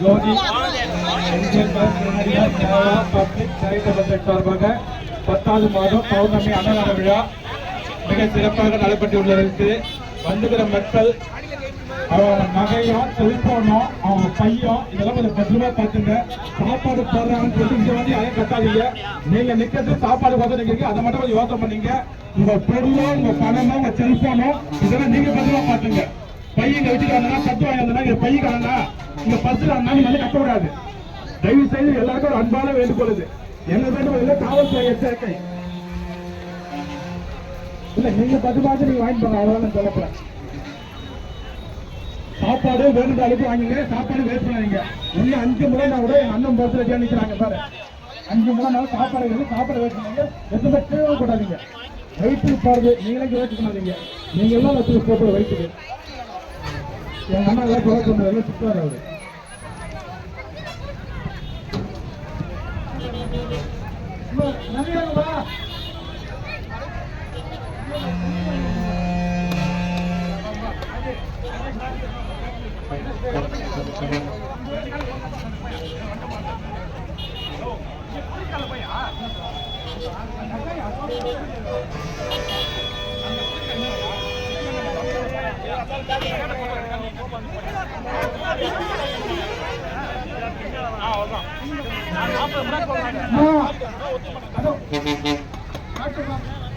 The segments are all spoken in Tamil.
ஜோதி. சார்பாக பத்தாவது மாதம் பௌர்ணமி அன்னதான விழா. மிக சிறப்பாக நடைபெற்றுள்ளதற்கு வந்துகிற மக்கள் அவன் நகையும் செல்போனும் அவங்க பையும் இதெல்லாம் கொஞ்சம் பத்திரமா பார்த்துங்க. சாப்பாடு போடுறாங்கன்னு சொல்லி இங்க வந்து யாரையும் கட்டாதீங்க நீங்க நிக்கிறது சாப்பாடு பார்த்து நிக்கிறீங்க. அதை மட்டும் கொஞ்சம் யோசனை பண்ணீங்க. உங்க பொருளும் உங்க பணமும் உங்க செல்போனும் இதெல்லாம் நீங்க பத்திரமா பார்த்துங்க. பையங்க வச்சுட்டு வந்தா பத்து வாங்கி இங்க பைய இங்க பஸ்ல நீங்க வந்து கட்ட விடாது தயவு செய்து எல்லாருக்கும் ஒரு அன்பான வேண்டுகொள்ளுது என்ன வேண்டுகோள் காவல்துறை எச்சரிக்கை. இல்ல நீங்க பத்து பார்த்து நீங்க வாங்கிட்டு போங்க அவ்வளவு சொல்லப்போறேன் சாப்பாடு வேணுன்ற அளவுக்கு வாங்கிங்க சாப்பாடு வேஸ்ட் பண்ணாதீங்க. இன்னும் அஞ்சு முறை நான் கூட என் அண்ணன் பஸ்ல நிக்கிறாங்க பாரு. அஞ்சு முறை நாள் சாப்பாடு வேணும் சாப்பாடு வேஸ்ட் பண்ணாங்க எதுவுமே கீழே கூடாதீங்க வயிற்றுக்கு போறது நீங்களே வேஸ்ட் பண்ணாதீங்க நீங்க எல்லாம் வச்சு போட்டு வயிற்றுக்கு. என் அண்ணா எல்லாம் குறை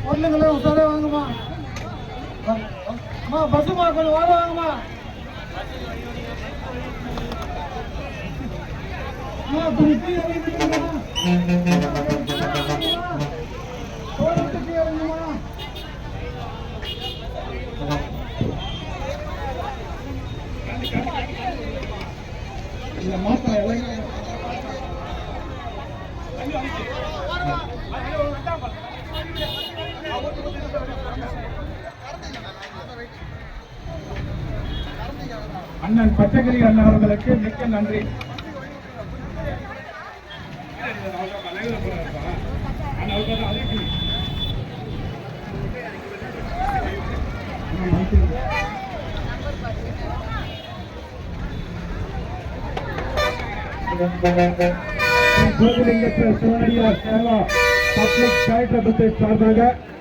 பொருளுங்களே உசாரா வாங்கம்மா அம்மா பஸ்ஸுமா கொஞ்சம் வார வாங்கம்மா அம்மா கொஞ்சம் கீழே அண்ணன் பச்சகிரி அண்ணன் அவர்களுக்கு மிக்க நன்றி. அண்ணன் கோவிலிங்கத்தில் சிவனடியார் சேவா பப்ளிக் சேரிட்டபிள் ட்ரஸ்ட் சார்பாக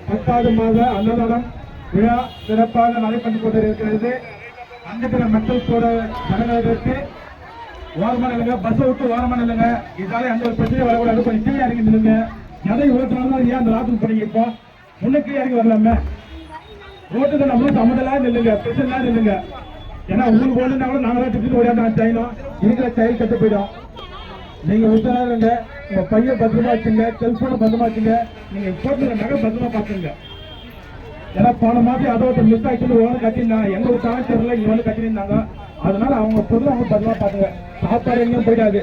பத்தாவது மாத அன்னதானம் விழா சிறப்பாக நடைபெற்றுக் கொண்டிருக்கிறது அங்கிருக்கிற மக்கள் கூட ஜனங்களுக்கு ஓரமான இல்லைங்க பஸ் விட்டு ஓரமான இல்லைங்க இதால எந்த ஒரு பிரச்சனையும் வரக்கூடாது கொஞ்சம் கீழே இறங்கி நில்லுங்க எதை ஓட்டுறாங்க ஏன் அந்த லாத்துக்கு போறீங்க இப்போ முன்னுக்கு இறங்கி வரலாமே ஓட்டுக்கு நம்மளும் சம்மதெல்லாம் நில்லுங்க பிரச்சனை நில்லுங்க ஏன்னா உங்களுக்கு ஓடுனா கூட நாங்களாம் திட்டு ஓடியாந்து செய்யணும் இருக்கிற செயல் கட்டு போயிடும் நீங்கள் நீங்க உத்தரவுங்க உங்கள் பையன் பத்திரமா வச்சுங்க செல்ஃபோனை பத்திரமா வச்சுங்க நீங்கள் போட்டுற நகை பத்திரமா பார்த்துங்க. ஏன்னா போன மாதிரி அதை ஒருத்தர் மிஸ் ஆகிட்டு ஓன கட்டிருந்தாங்க எங்க விட்டாலும் தெரியல இங்க வந்து கட்டிருந்தாங்க அதனால அவங்க பொருள் அவங்க பத்திரமா பார்த்துங்க. சாப்பாடு எங்கேயும் போயிடாது.